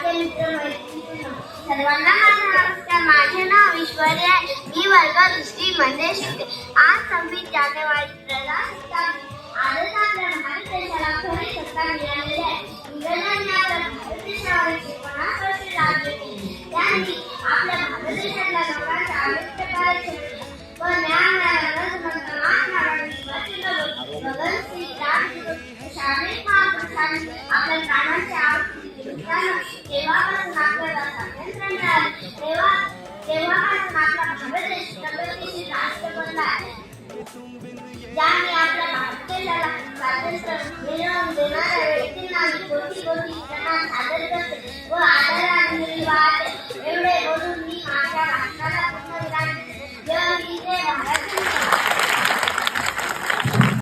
मित्रमैत्रिणी सर्वांना माझा नमस्कार माझे नाव ऐश्वर्या आहे मी वर्ग दुसरी शिकते आज सव्वीस जानेवारी प्रजासत्ताक आजच आपल्या भारत देशाला खरी सत्ता मिळालेली आहे इंग्रजांनी आपल्या भारत देशावर पन्नास वर्षे राज्य केले त्यांनी आपल्या भारत देशातल्या लोकांच्या अनेक प्रकारे व न्याय मिळाल्यानंतर महात्मा गांधी सुभाषचंद्र बोस भगतसिंग राजगुरू अशा असताना आपल्या प्राणांची तेव्हा